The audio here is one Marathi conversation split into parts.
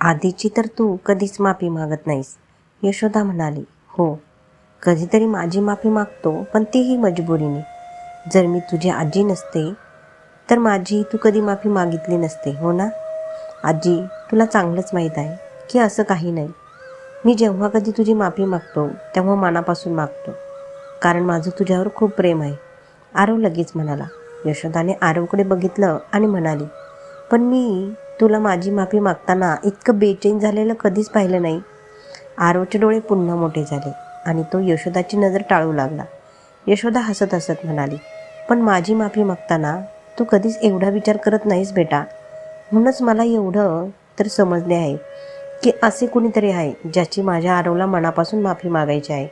आधीची तर तू कधीच माफी मागत नाहीस. यशोदा म्हणाली हो कधीतरी माझी माफी मागतो पण तीही मजबुरीने. जर मी तुझी आजी नसते तर माझी तू कधी माफी मागितली नसते हो ना? आजी तुला चांगलंच माहीत आहे की असं काही नाही. मी जेव्हा कधी तुझी माफी मागतो तेव्हा मनापासून मागतो. कारण माझं तुझ्यावर खूप प्रेम आहे. आरव लगेच म्हणाला. यशोदाने आरवकडे बघितलं आणि म्हणाली पण मी तुला माझी माफी मागताना इतकं बेचैन झालेलं कधीच पाहिलं नाही. आरोचे डोळे पुन्हा मोठे झाले आणि तो यशोदाची नजर टाळू लागला. यशोदा हसत हसत म्हणाली पण माझी माफी मागताना तू कधीच एवढा विचार करत नाहीस बेटा. म्हणूनच मला एवढं तर समजले आहे की असे कुणीतरी आहे ज्याची माझ्या आरवला मनापासून माफी मागायची आहे.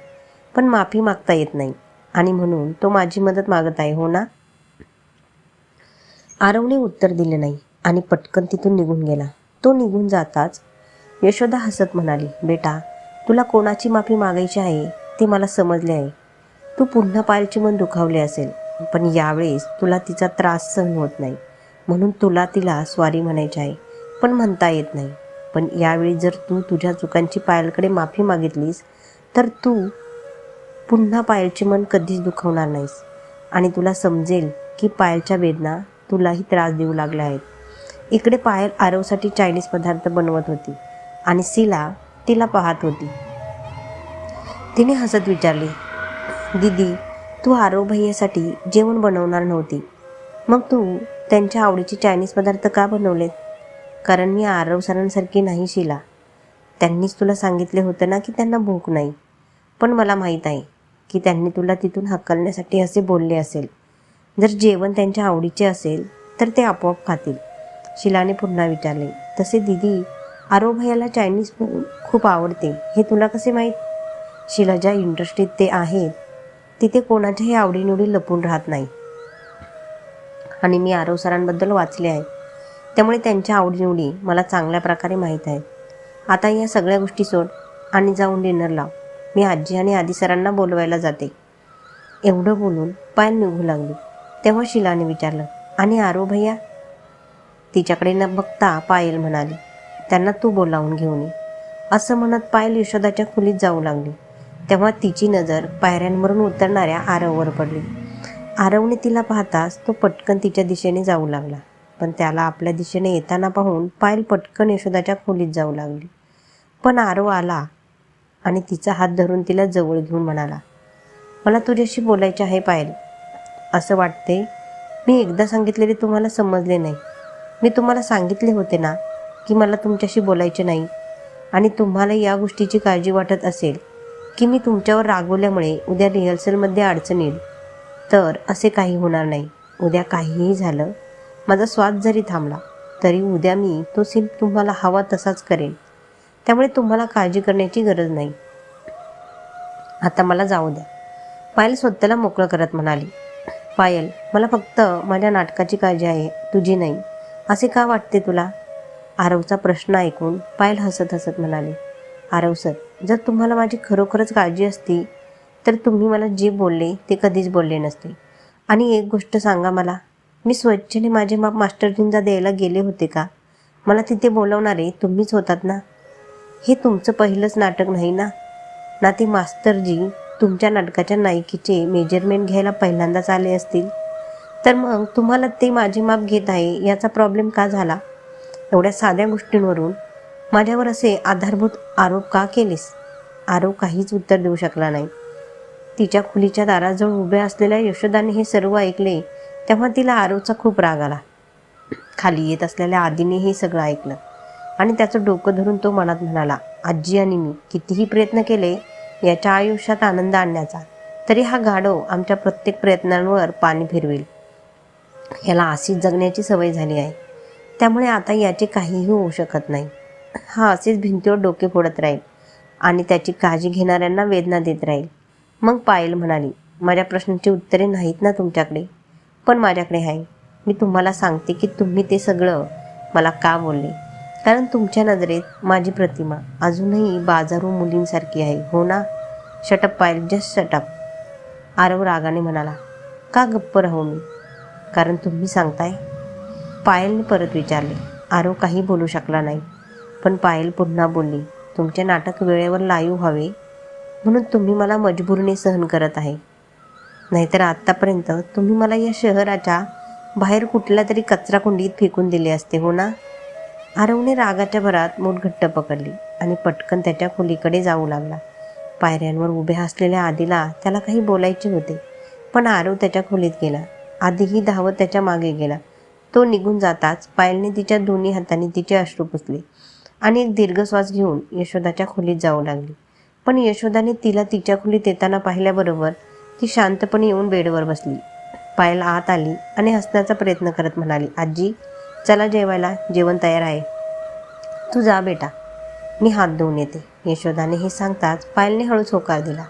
पण माफी मागता येत नाही आणि म्हणून तो माझी मदत मागत आहे हो ना? आरवने उत्तर दिले नाही. आणि पटकन तिथून निघून गेला. तो निघून जाताच यशोदा हसत म्हणाली बेटा तुला कोणाची माफी मागायची आहे ते मला समजले आहे. तू पुन्हा पायलचे मन दुखावले असेल पण यावेळेस तुला तिचा त्रास सहन होत नाही. म्हणून तुला तिला स्वारी म्हणायची आहे पण म्हणता येत नाही. पण यावेळी जर तू तुझ्या चुकांची पायलकडे माफी मागितलीस तर तू पुन्हा पायलचे मन कधीच दुखवणार नाहीस. आणि तुला समजेल की पायलच्या वेदना तुलाही त्रास देऊ लागल्या आहेत. इकडे पायल आरवसाठी चायनीज पदार्थ बनवत होती आणि सिला तिला पाहत होती. तिने हसत विचारले दीदी तू आरव भैयासाठी जेवण बनवणार नव्हती. मग तू त्यांच्या आवडीचे चायनीज पदार्थ का बनवलेत? कारण मी आरव सरांसारखी नाही शिला त्यांनीच तुला सांगितले होतं ना की त्यांना भूक नाही. पण मला माहीत आहे की त्यांनी तुला तिथून हकलण्यासाठी असे बोलले असेल. जर जेवण त्यांच्या आवडीचे असेल तर ते आपोआप खातील. शिलाने पुन्हा विचारले तसे दिदी आरो भैयाला चायनीज खूप आवडते. हे तुला कसे माहीत? शिला ज्या इंडस्ट्रीत ते आहेत तिथे कोणाच्याही आवडीनिवडी लपून राहत नाही. आणि मी आरव सरांबद्दल वाचले आहे. त्यामुळे त्यांच्या आवडीनिवडी मला चांगल्या प्रकारे माहीत आहेत. आता या सगळ्या गोष्टी सोड आणि जाऊन डिनर लाव. मी आजी आणि आदी सरांना बोलवायला जाते. एवढं बोलून पायल निघू लागली. तेव्हा शिलाने विचारलं आणि आरो भैया तिच्याकडे न बघता पायल म्हणाली त्यांना तू बोलावून घेऊन ये. असं म्हणत पायल यशोदाच्या खोलीत जाऊ लागली. तेव्हा तिची नजर पायऱ्यांवरून उतरणाऱ्या आरववर पडली. आरवने तिला पाहताच तो पटकन तिच्या दिशेने जाऊ लागला पण त्याला आपल्या दिशेने येताना पाहून पायल पटकन यशोदाच्या खोलीत जाऊ लागली. पण आरव आला आणि तिचा हात धरून तिला जवळ घेऊन म्हणाला मला तुझ्याशी बोलायचे आहे पायल. असं वाटते मी एकदा सांगितलेले तुम्हाला समजले नाही. मी तुम्हाला सांगितले होते ना की मला तुमच्याशी बोलायचे नाही. आणि तुम्हाला या गोष्टीची काळजी वाटत असेल की मी तुमच्यावर रागवल्यामुळे उद्या रिहर्सलमध्ये अडचण येईल. तर असे काही होणार नाही. उद्या काहीही झालं माझा स्वाद जरी थांबला तरी उद्या मी तो सीन तुम्हाला हवा तसाच करेन. त्यामुळे तुम्हाला काळजी करण्याची गरज नाही. आता मला जाऊ द्या. पायल स्वतःला मोकळं करत म्हणाली पायल मला फक्त माझ्या नाटकाची काळजी आहे तुझी नाही. असे का वाटते तुला? आरवचा प्रश्न ऐकून पायल हसत हसत म्हणाली आरव सर जर तुम्हाला माझी खरोखरच काळजी असती तर तुम्ही मला जे बोलले ते कधीच बोलले नसते. आणि एक गोष्ट सांगा मला मी स्वच्छने माझे माप मास्टरजींना द्यायला गेले होते का? मला तिथे बोलवणारे तुम्हीच होतात ना? हे तुमचं पहिलंच नाटक नाही ना? ना ते मास्टरजी तुमच्या नाटकाच्या नायकीचे मेजरमेंट घ्यायला पहिल्यांदाच आले असतील? तर मग तुम्हाला ते माझी माप घेत आहे याचा प्रॉब्लेम का झाला? एवढ्या साध्या गोष्टींवरून माझ्यावर असे आधारभूत आरोप का केलेस? आरोप काहीच उत्तर देऊ शकला नाही. तिच्या खुलीच्या दाराजवळ उभ्या असलेल्या यशोदाने हे सर्व ऐकले तेव्हा तिला आरोचा खूप राग आला. खाली येत असलेल्या आदीने हे सगळं ऐकलं आणि त्याचं डोकं धरून तो मनात म्हणाला आजी आणि मी कितीही प्रयत्न केले याच्या आयुष्यात आनंद आणण्याचा तरी हा गाढव आमच्या प्रत्येक प्रयत्नांवर पाणी फिरवेल. याला अशीच जगण्याची सवय झाली आहे. त्यामुळे आता याचे काहीही होऊ शकत नाही. हा असेच भिंतीवर डोके फोडत राहील आणि त्याची काळजी घेणाऱ्यांना वेदना देत राहील. मग पायल म्हणाली माझ्या प्रश्नाची उत्तरे नाहीत ना तुमच्याकडे? पण माझ्याकडे आहे. मी तुम्हाला सांगते की तुम्ही ते सगळं मला का बोलले? कारण तुमच्या नजरेत माझी प्रतिमा अजूनही बाजारू मुलींसारखी आहे हो ना shut up Payal just shut up Aarav रागाने म्हणाला. का गप्प राहू मी? कारण तुम्ही सांगताय. पायलने परत विचारले आरो काही बोलू शकला नाही. पण पायल पुन्हा बोलली तुमचे नाटक वेळेवर लाईव्ह व्हावे. म्हणून तुम्ही मला मजबूरीने सहन करत आहे. नाहीतर आत्तापर्यंत तुम्ही मला या शहराच्या बाहेर कुठल्या तरी कचराकुंडीत फेकून दिले असते हो ना? आरवने रागाच्या भरात मूठ घट्ट पकडली आणि पटकन त्याच्या खोलीकडे जाऊ लागला. पायऱ्यांवर उभ्या असलेल्या आधीला त्याला काही बोलायचे होते पण आरव त्याच्या खोलीत गेला. आधीही धावत त्याच्यामागे गेला. तो निघून जाताच पायलने तिच्या दोन्ही हाताने तिचे अश्रू पुसले आणि एक दीर्घ श्वास घेऊन यशोदाच्या खोलीत जाऊ लागली. पण यशोदाने तिला तिच्या खोलीत येताना पाहिल्याबरोबर ती शांतपणे येऊन बेडवर बसली. पायल आत आली आणि हसण्याचा प्रयत्न करत म्हणाली आजी चला जेवायला. जेवण तयार आहे. तू जा बेटा. मी हात धुवून येते. यशोदाने हे सांगताच पायलने हळूच होकार दिला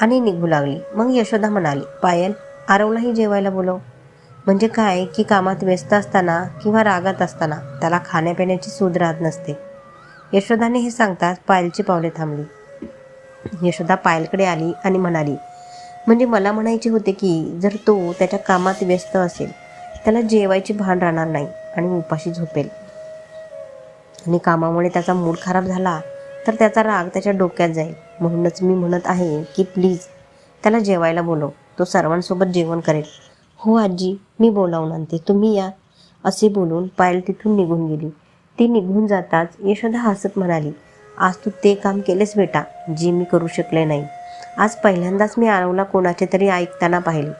आणि निघू लागली. मग यशोदा म्हणाली पायल आरवलाही जेवायला बोलव. म्हणजे काय की कामात व्यस्त असताना किंवा रागात असताना त्याला खाण्यापिण्याची सूद राहत नसते. यशोदाने हे सांगताच पायलची पावले थांबली. यशोदा पायलकडे आली आणि म्हणाली म्हणजे मला म्हणायचे होते की जर तो त्याच्या कामात व्यस्त असेल त्याला जेवायची भान राहणार नाही आणि उपाशी झोपेल. आणि कामामुळे त्याचा मूड खराब झाला तर त्याचा राग त्याच्या डोक्यात जाईल. म्हणूनच मी म्हणत आहे की प्लीज त्याला जेवायला बोलव. तो सर्वांसोबत जेवण करेल. हो आजी मी बोलावून आणते. तुम्ही या. असे बोलून पायल तिथून निघून गेली. ती निघून जाताच यशोदा हसत म्हणाली आज तू ते काम केलेस बेटा जे मी करू शकले नाही. आज पहिल्यांदाच मी आरवला कोणाचे तरी ऐकताना पाहिले.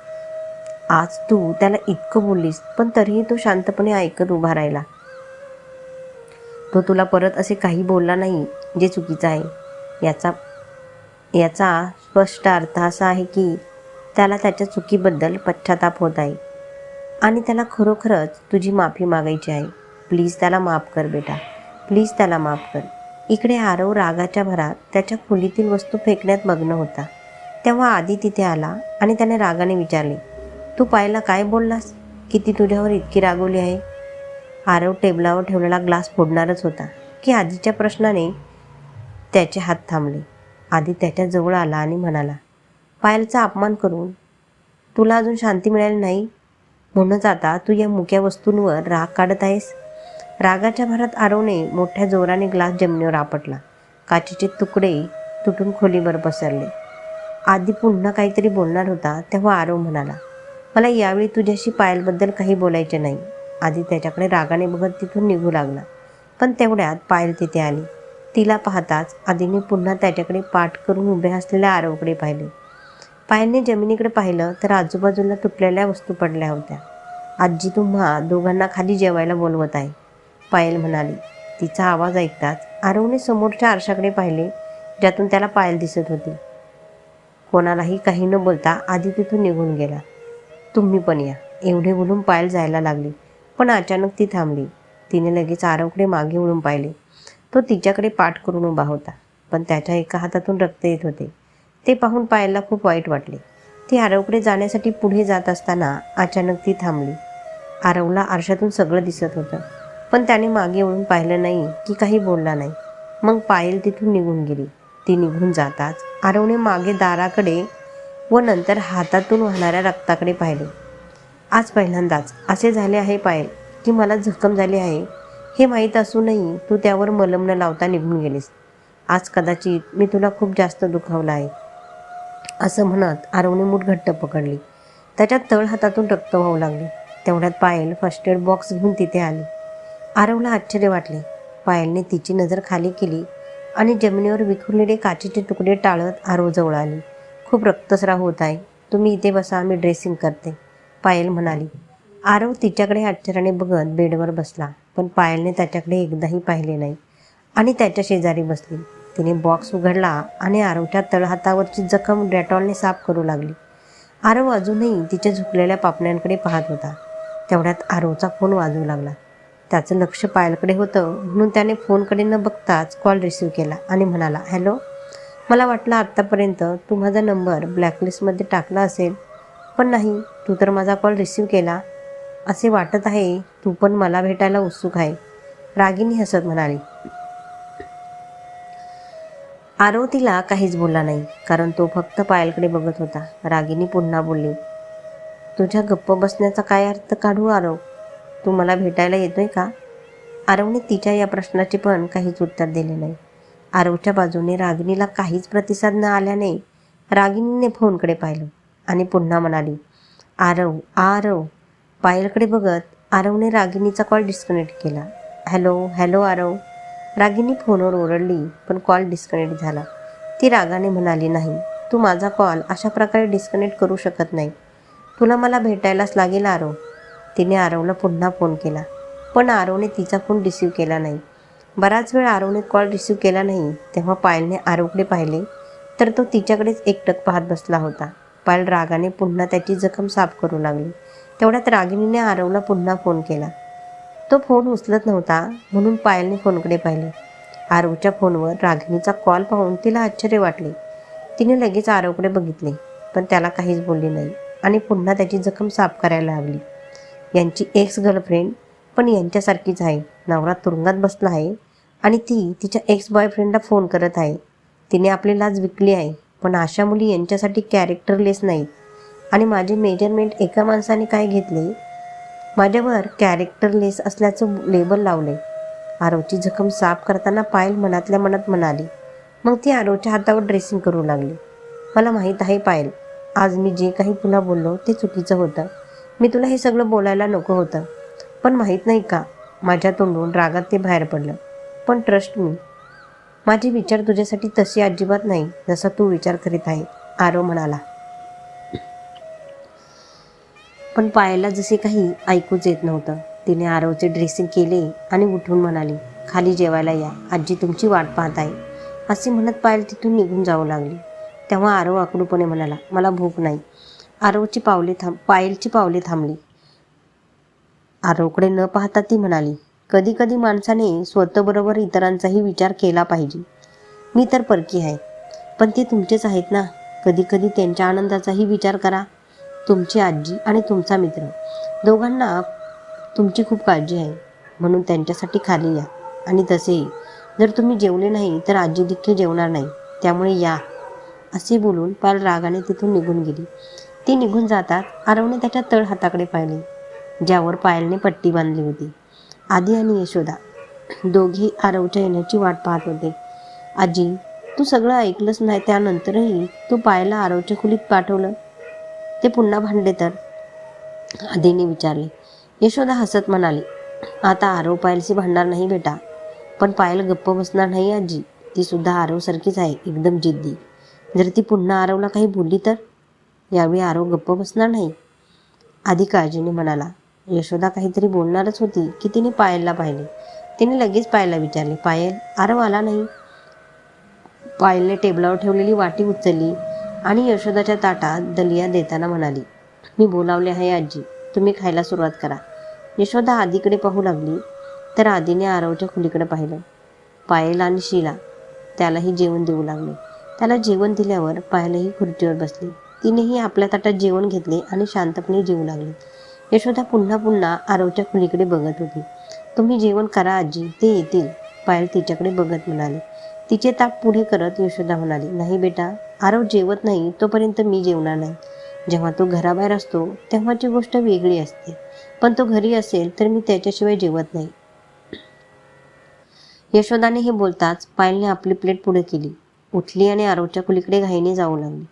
आज तू त्याला इतकं बोललीस पण तरीही तो शांतपणे ऐकत उभा राहिला. तो तुला परत असे काही बोलला नाही जे चुकीचं आहे. याचा याचा स्पष्ट अर्थ असा आहे की त्याला त्याच्या चुकीबद्दल पश्चाताप होत आहे. आणि त्याला खरोखरच तुझी माफी मागायची आहे. प्लीज त्याला माफ कर बेटा. प्लीज त्याला माफ कर. इकडे आरव रागाच्या भरात त्याच्या खोलीतील वस्तू फेकण्यात मग्न होता. तेव्हा आधी तिथे आला आणि त्याने रागाने विचारले तू पायला काय बोललास? की ती तुझ्यावर इतकी रागवली आहे? आरव टेबलावर ठेवलेला ग्लास फोडणारच होता की आधीच्या प्रश्नाने त्याचे हात थांबले. आधी त्याच्याजवळ आला आणि म्हणाला पायलचा अपमान करून. तुला अजून शांती मिळाली नाही? म्हणूनच आता तू या मुक्या वस्तूंवर राग काढत आहेस? रागाच्या भरात आरवने मोठ्या जोराने ग्लास जमिनीवर आपटला. काचेचे तुकडे तुटून खोलीवर पसरले. आधी पुन्हा काहीतरी बोलणार होता तेव्हा आरव म्हणाला मला यावेळी तुझ्याशी पायलबद्दल काही बोलायचे नाही. आधी त्याच्याकडे रागाने बघत तिथून निघू लागला. पण तेवढ्यात पायल तिथे आली. तिला पाहताच आधीने पुन्हा त्याच्याकडे पाठ करून उभे असलेल्या आरवकडे पाहिले. पायलने जमिनीकडे पाहिलं तर आजूबाजूला तुटलेल्या वस्तू पडल्या होत्या. आजी तुम्हा दोघांना खाली जेवायला बोलवत आहे. पायल म्हणाली तिचा आवाज ऐकताच आरवने समोरच्या आरशाकडे पाहिले ज्यातून त्याला पायल दिसत होती. कोणालाही काही न बोलता आधी तिथून निघून गेला. तुम्ही पण या. एवढे बोलून पायल जायला लागली पण अचानक ती थांबली. तिने लगेच आरवकडे मागे वळून पाहिले. तो तिच्याकडे पाठ करून उभा होता पण त्याच्या एका हातातून रक्त येत होते. ते पाहून पायलला खूप वाईट वाटले. ती आरवकडे जाण्यासाठी पुढे जात असताना अचानक ती थांबली. आरवला आरशातून सगळं दिसत होतं. पण त्याने मागे वळून पाहिलं नाही की काही बोलला नाही. मग पायल तिथून निघून गेली. ती निघून जाताच आरवने मागे दाराकडे व नंतर हातातून वाहणाऱ्या रक्ताकडे पाहिले. आज पहिल्यांदाच असे झाले आहे पायल की मला जखम झाली आहे. हे माहीत असूनही तू त्यावर मलम न लावता निघून गेलीस. आज कदाचित मी तुला खूप जास्त दुखावलं आहे. असं म्हणत आरवने मूठ घट्ट पकडली. त्याच्या तळ हातातून रक्त वाहू लागले. तेवढ्यात पायल फर्स्ट एड बॉक्स घेऊन तिथे आली. आरवला आश्चर्य वाटले. पायलने तिची नजर खाली केली आणि जमिनीवर विखुरलेले काचेचे तुकडे टाळत आरवजवळ आली. खूप रक्तस्राव होत आहे. तुम्ही इथे बसा मी ड्रेसिंग करते. पायल म्हणाली. आरव तिच्याकडे आश्चर्याने बघत बेडवर बसला पण पायलने त्याच्याकडे एकदाही पाहिले नाही आणि त्याच्या शेजारी बसली. तिने बॉक्स उघडला आणि आरवच्या तळहातावरची जखम डेटॉलने साफ करू लागली. आरव अजूनही तिच्या झुकलेल्या पापण्यांकडे पाहत होता. तेवढ्यात आरवचा फोन वाजू लागला. त्याचं लक्ष पायलकडे होतं म्हणून त्याने फोनकडे न बघताच कॉल रिसीव केला आणि म्हणाला हॅलो मला वाटलं आत्तापर्यंत तू माझा नंबर ब्लॅकलिस्टमध्ये टाकला असेल पण नाही तू तर माझा कॉल रिसीव केला. असे वाटत आहे तू पण मला भेटायला उत्सुक आहे. रागिनी हसत म्हणाली आरव तिला काहीच बोलला नाही कारण तो फक्त पायलकडे बघत होता. रागिनी पुन्हा बोलली तुझ्या गप्प बसण्याचा काय अर्थ काढू आरव? तू मला भेटायला येतोय का? आरवने तिच्या या प्रश्नाचे पण काहीच उत्तर दिले नाही. आरवच्या बाजूने रागिनीला काहीच प्रतिसाद न आल्याने रागिनीने फोनकडे पाहिलं आणि पुन्हा म्हणाली आरव आरव. पायलकडे बघत आरवने रागिनीचा कॉल डिस्कनेक्ट केला हॅलो हॅलो आरव. रागिनी फोनवर ओरडली पण कॉल डिस्कनेक्ट झाला. ती रागाने म्हणाली नाही तू माझा कॉल अशा प्रकारे डिस्कनेक्ट करू शकत नाही. तुला मला भेटायलाच लागेल आरव. तिने आरवला पुन्हा फोन केला. पण आरवने तिचा फोन रिसीव केला नाही. बराच वेळ आरवने कॉल रिसीव केला नाही तेव्हा पायलने आरवकडे पाहिले तर तो तिच्याकडेच एकटक पाहत बसला होता. पायल रागाने पुन्हा त्याची जखम साफ करू लागली. तेवढ्यात रागिणीने आरवला पुन्हा फोन केला. तो फोन उचलत नव्हता म्हणून पायलने फोनकडे पाहिले. आरवच्या फोनवर रागिणीचा कॉल पाहून तिला आश्चर्य वाटले. तिने लगेच आरवकडे बघितले पण त्याला काहीच बोलले नाही आणि पुन्हा त्याची जखम साफ करायला लागली. यांची एक्स गर्लफ्रेंड पण यांच्यासारखीच आहे नवरा तुरुंगात बसला आहे आणि ती तिच्या एक्स बॉयफ्रेंडला फोन करत आहे. तिने आपली लाज विकली आहे पण अशा मुली यांच्यासाठी कॅरेक्टरलेस नाहीत. आणि माझे मेजरमेंट एका माणसाने काय घेतले माझ्यावर कॅरेक्टरलेस असल्याचं लेबल लावले आरवची जखम साफ करताना पायल मनातल्या मनात म्हणाली मग ती आरवच्या हातावर ड्रेसिंग करू लागली. मला माहीत आहे पायल आज मी जे काही तुला बोललो ते चुकीचं होतं. मी तुला हे सगळं बोलायला नको होतं. पण माहीत नाही का माझ्या तोंडून रागात ते बाहेर पडलं. पण ट्रस्ट मी माझे विचार तुझ्यासाठी तसे अजिबात नाही जसा तू विचार करीत आहे आरव म्हणाला. पण पायाला जसे काही ऐकूच येत नव्हतं. तिने आरवचे ड्रेसिंग केले आणि उठून म्हणाली खाली जेवायला या. आजी तुमची वाट पाहत आहे. असे म्हणत पायल तिथून निघून जाऊ लागली. तेव्हा आरव आकडूपणे म्हणाला मला भूक नाही. आरवची पावले थांब पायलची पावले थांबली. आरवकडे न पाहता ती म्हणाली कधी कधी माणसाने स्वतःबरोबर इतरांचाही विचार केला पाहिजे. मी तर परकी आहे. पण ते तुमचेच आहेत ना? कधी कधी त्यांच्या आनंदाचाही विचार करा. तुमची आजी आणि तुमचा मित्र. दोघांना तुमची खूप काळजी आहे म्हणून त्यांच्यासाठी खाली या. आणि तसेही जर तुम्ही जेवले नाही तर आजी देखील जेवणार नाही. त्यामुळे या असे बोलून पाल रागाने तिथून निघून गेली. ती निघून जातात आरवने त्याच्या तळ हाताकडे पाहिले ज्यावर पायलने पट्टी बांधली होती. आधी आणि यशोदा दोघी आरवच्या येण्याची वाट पाहत होते. आजी तू सगळं ऐकलंच नाही त्यानंतरही तू पायला आरवच्या खोलीत पाठवलं? ते पुन्हा भांडले तर? आधीने विचारले. यशोदा हसत म्हणाली आता आरव पायलशी भांडणार नाही बेटा. पण पायल गप्प बसणार नाही आजी. ती सुद्धा आरवसारखीच आहे एकदम जिद्दी. जर ती पुन्हा आरवला काही बोलली तर? यावेळी आरव गप्प बसणार नाही. आधी काळजीने म्हणाला यशोदा काहीतरी बोलणारच होती की तिने पायलला पाहिले. तिने लगेच पायला विचारले पायल आरव आला नाही? पायलने टेबलावर ठेवलेली वाटी उचलली. आणि यशोदाच्या ताटात दलिया देताना म्हणाली मी बोलावले आहे आजी तुम्ही खायला सुरुवात करा. यशोदा आधीकडे पाहू लागली तर आधीने आरवच्या खोलीकडे पाहिलं. पायल आणि शिला त्यालाही जेवण देऊ लागले. त्याला जेवण दिल्यावर पायलही खुर्चीवर बसली. तिनेही आपल्या ताटात जेवण घेतले आणि शांतपणे जेवू लागले. यशोदा पुन्हा पुन्हा आरवच्या खोलीकडे बघत होती. तुम्ही जेवण करा आजी ते येतील पायल तिच्याकडे बघत म्हणाले. तिचे ताप पुढे करत यशोदा म्हणाली नाही बेटा आरव जेवत नाही तोपर्यंत मी जेवणार नाही. जेव्हा तो घराबाहेर असतो तेव्हाची गोष्ट वेगळी असते. पण तो घरी असेल तर मी त्याच्याशिवाय जेवत नाही. यशोदाने हे बोलताच पायलने आपली प्लेट पुढे केली. उठली आणि आरवच्या कुलीकडे घाईने जाऊ लागली.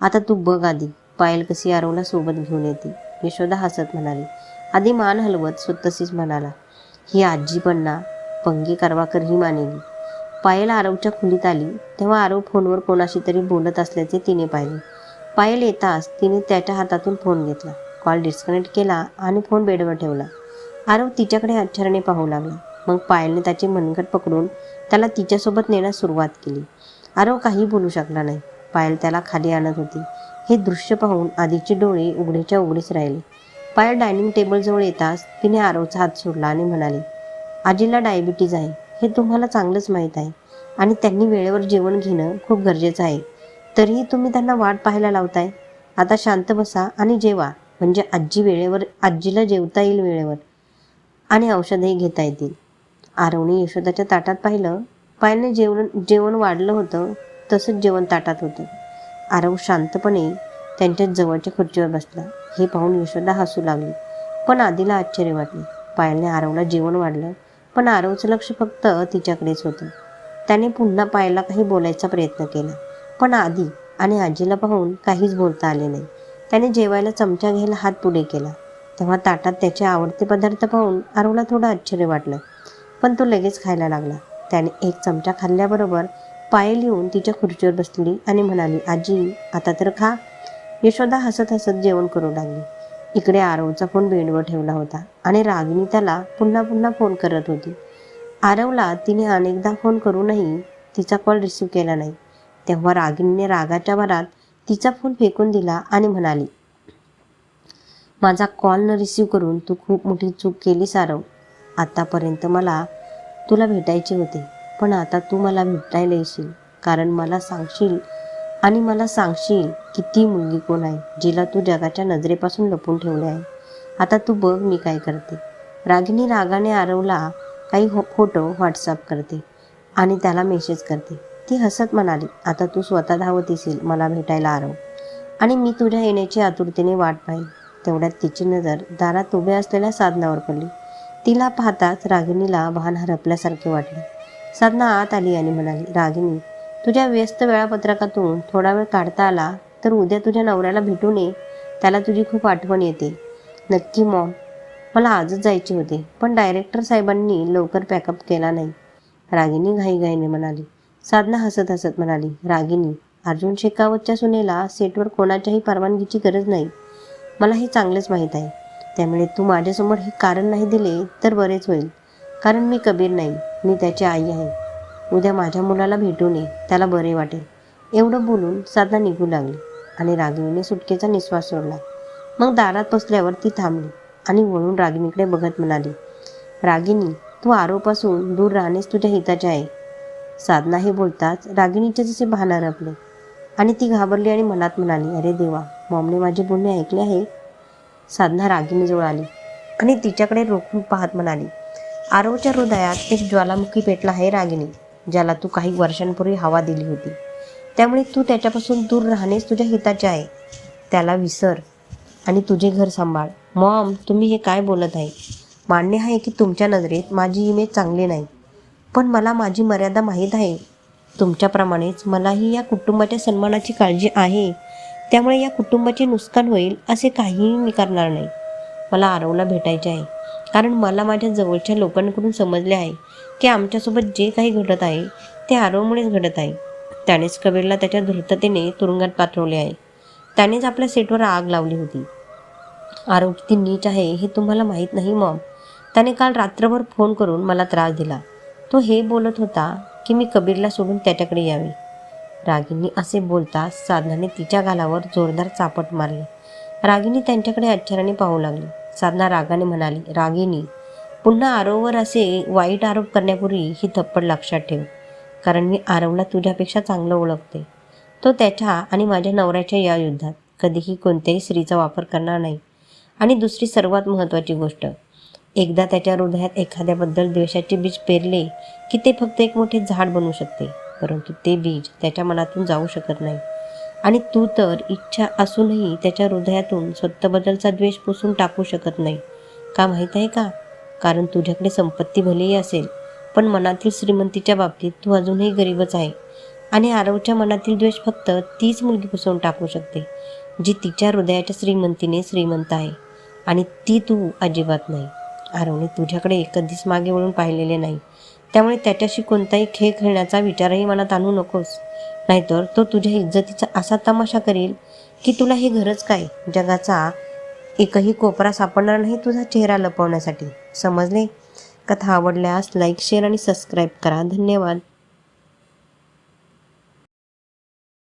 आता तू बघ आधी पायल कशी आरवला सोबत घेऊन येते. यशोदा हसत म्हणाली. आधी मान हलवत स्वतःशीच म्हणाला ही आजी पण ना पंगी करवाकर ही मानेली. पायल आरवच्या खोलीत आली. तेव्हा आरव फोनवर कोणाशी तरी बोलत असल्याचे तिने पाहिले. पायल येताच तिने त्याच्या हातातून फोन घेतला. कॉल डिस्कनेक्ट केला आणि फोन बेडवर ठेवला. आरव तिच्याकडे आश्चर्याने पाहू लागला. मग पायलने त्याचे मनगट पकडून त्याला तिच्यासोबत नेण्यास सुरुवात केली. आरव काही बोलू शकला नाही. पायल त्याला खाली आणत होती. हे दृश्य पाहून आधीचे डोळे उघडेच्या उघडेच राहिले. पायल डायनिंग टेबलजवळ येताच तिने आरवचा हात सोडला आणि म्हणाले आजीला डायबिटीज आहे. हे तुम्हाला चांगलंच माहीत आहे. आणि त्यांनी वेळेवर जेवण घेणं खूप गरजेचं आहे. तरीही तुम्ही त्यांना वाट पाहायला लावताय. आता शांत बसा आणि जेवा. म्हणजे आजी वेळेवर आजीला जेवता येईल वेळेवर. आणि औषधही घेता येतील. आरवणी यशोदाच्या ताटात पाहिलं. पायाने जेवण जेवण वाढलं होतं. तसंच जेवण ताटात होतं. आरव शांतपणे त्यांच्या जवळच्या खुर्चीवर बसला. हे पाहून यशोदा हसू लागली. पण आधीला आश्चर्य वाटले. पायाने आरवला जेवण वाढलं. पण आरवचं लक्ष फक्त तिच्याकडेच होतं. त्याने पुन्हा पायाला काही बोलायचा प्रयत्न केला. पण आधी आणि आजीला पाहून काहीच बोलता आले नाही. त्याने जेवायला चमचा घ्यायला हात पुढे केला. तेव्हा ताटात त्याचे आवडते पदार्थ पाहून आरवला थोडं आश्चर्य वाटलं. पण तो लगेच खायला लागला. त्याने एक चमचा खाल्ल्याबरोबर पायल येऊन तिच्या खुर्चीवर बसली आणि म्हणाली आजी आता तर खा. यशोदा हसत हसत जेवण करू लागली. इकडे आरवचा फोन बेडवर ठेवला होता आणि रागिनी त्याला पुन्हा पुन्हा फोन करत होती. आरवला तिने अनेकदा फोन करूनही तिचा कॉल रिसीव केला नाही. तेव्हा रागिनीने रागाच्या भरात तिचा फोन फेकून दिला आणि म्हणाली माझा कॉल न रिसीव करून तू खूप मोठी चूक केलीस आरव. आतापर्यंत मला तुला भेटायचे होते पण आता तू मला भेटायला येशील कारण मला सांगशील आणि मला सांगशील की ती मुलगी कोण आहे जिला तू जगाच्या नजरेपासून लपून ठेवले आहे. आता तू बघ मी काय करते. रागिनी रागाने आरवला काही हो फोटो व्हॉट्सअप करते आणि त्याला मेसेज करते. ती हसत म्हणाली आता तू स्वतः धावत येशील मला भेटायला आरव. आणि मी तुझ्या येण्याची आतुरतेने वाट पाहिली तेवढ्यात तिची नजर दारात उभ्या असलेल्या साधनावर पडली. तिला पाहताच रागिनीला भान हरपल्यासारखे वाटले. साधना आत आली आणि म्हणाली रागिनी तुझ्या व्यस्त वेळापत्रकातून थोडा वेळ काढता आला तर उद्या तुझ्या नवऱ्याला भेटून ये. त्याला तुझी खूप आठवण येते. नक्की मॉम मला आजच जायचे होते पण डायरेक्टर साहेबांनी लवकर पॅकअप केला नाही. रागिनी घाईघाईने म्हणाली. साधना हसत हसत म्हणाली. रागिनी अर्जुन शेखावतच्या सुनेला सेटवर कोणाच्याही परवानगीची गरज नाही. मला हे चांगलेच माहीत आहे. त्यामुळे तू माझ्यासमोर हे कारण नाही दिले तर बरेच होईल. कारण मी कबीर नाही. मी त्याची आई आहे. उद्या माझ्या मुलाला भेटून ये त्याला बरे वाटेल. एवढं बोलून साधना निघू लागली आणि रागिणीने सुटकेचा निश्वास सोडला. मग दारात बसल्यावर ती थांबली आणि वळून रागिणीकडे बघत म्हणाली रागिणी तू आरोपासून दूर राहणेच तुझ्या हिताचे आहे. साधना हे बोलताच रागिणीचे जसे भान हरपले आणि ती घाबरली आणि मनात म्हणाली अरे देवा मॉमने माझे बोलणे ऐकले आहे? साधना रागिणीजवळ आली आणि तिच्याकडे रोखून पाहत म्हणाली आरोच्या हृदयात एक ज्वालामुखी पेटला आहे रागिणी. ज्याला तू काही वर्षांपूर्वी हवा दिली होती. त्यामुळे तू त्याच्यापासून दूर राहणेच तुझ्या हिताचे आहे. त्याला विसर आणि तुझे घर सांभाळ. मॉम तुम्ही हे काय बोलत आहे? मान्य आहे की तुमच्या नजरेत माझी इमेज चांगली नाही. पण मला माझी मर्यादा माहीत आहे. तुमच्याप्रमाणेच मलाही या कुटुंबाच्या सन्मानाची काळजी आहे. त्यामुळे या कुटुंबाचे नुकसान होईल असे काहीही मी करणार नाही. मला आरवला भेटायचे आहे. कारण मला माझ्या जवळच्या लोकांकडून समजले आहे. की आमच्यासोबत जे काही घडत आहे ते आरवमुळेच घडत आहे. त्यानेच कबीरला त्याच्या धृततेने तुरुंगात पाठवले आहे. त्यानेच आपल्या सेटवर आग लावली होती. आरव किती नीच आहे हे तुम्हाला माहीत नाही मॉम. त्याने काल रात्रभर फोन करून मला त्रास दिला. तो हे बोलत होता की मी कबीरला सोडून त्याच्याकडे यावे. रागिनी असे बोलता साधनाने तिच्या गालावर जोरदार चापट मारली. रागिनी त्यांच्याकडे आश्चर्याने पाहू लागली. साधना रागाने म्हणाली रागिनी पुन्हा आरोवर असे वाईट आरोप करण्यापूर्वी ही थप्पड लक्षात ठेव. कारण मी आरवला तुझ्यापेक्षा चांगलं ओळखते. तो त्याच्या आणि माझ्या नवऱ्याच्या या युद्धात कधीही कोणत्याही स्त्रीचा वापर करणार नाही. आणि दुसरी सर्वात महत्त्वाची गोष्ट एकदा त्याच्या हृदयात एखाद्याबद्दल द्वेषाचे बीज पेरले की ते फक्त एक मोठे झाड बनू शकते परंतु ते बीज त्याच्या मनातून जाऊ शकत नाही. आणि तू तर इच्छा असूनही त्याच्या हृदयातून स्वतःबद्दलचा द्वेष पुसून टाकू शकत नाही. का माहीत आहे का? कारण तुझ्याकडे संपत्ती भलेही असेल पण मनातील श्रीमंतीच्या बाबतीत तू अजूनही गरीबच आहे. आणि आरवच्या मनातील द्वेष फक्त तीच मुलगी पुसवून टाकू शकते जी तिच्या हृदयाच्या श्रीमंतीने श्रीमंत आहे. आणि ती तू अजिबात नाही. आरवने तुझ्याकडे कधीच मागे वळून पाहिलेले नाही. त्यामुळे त्याच्याशी कोणताही खेळ खेळण्याचा विचारही मनात आणू नकोस. नाहीतर तो तुझ्या इज्जतीचा असा तमाशा करेल की तुला हे घरच काय? जगाचा एकही कोपरा सापडणार नाही तुझा चेहरा लपवण्यासाठी. समजले? कथा आवडल्यास लाईक शेअर आणि सबस्क्राईब करा. धन्यवाद.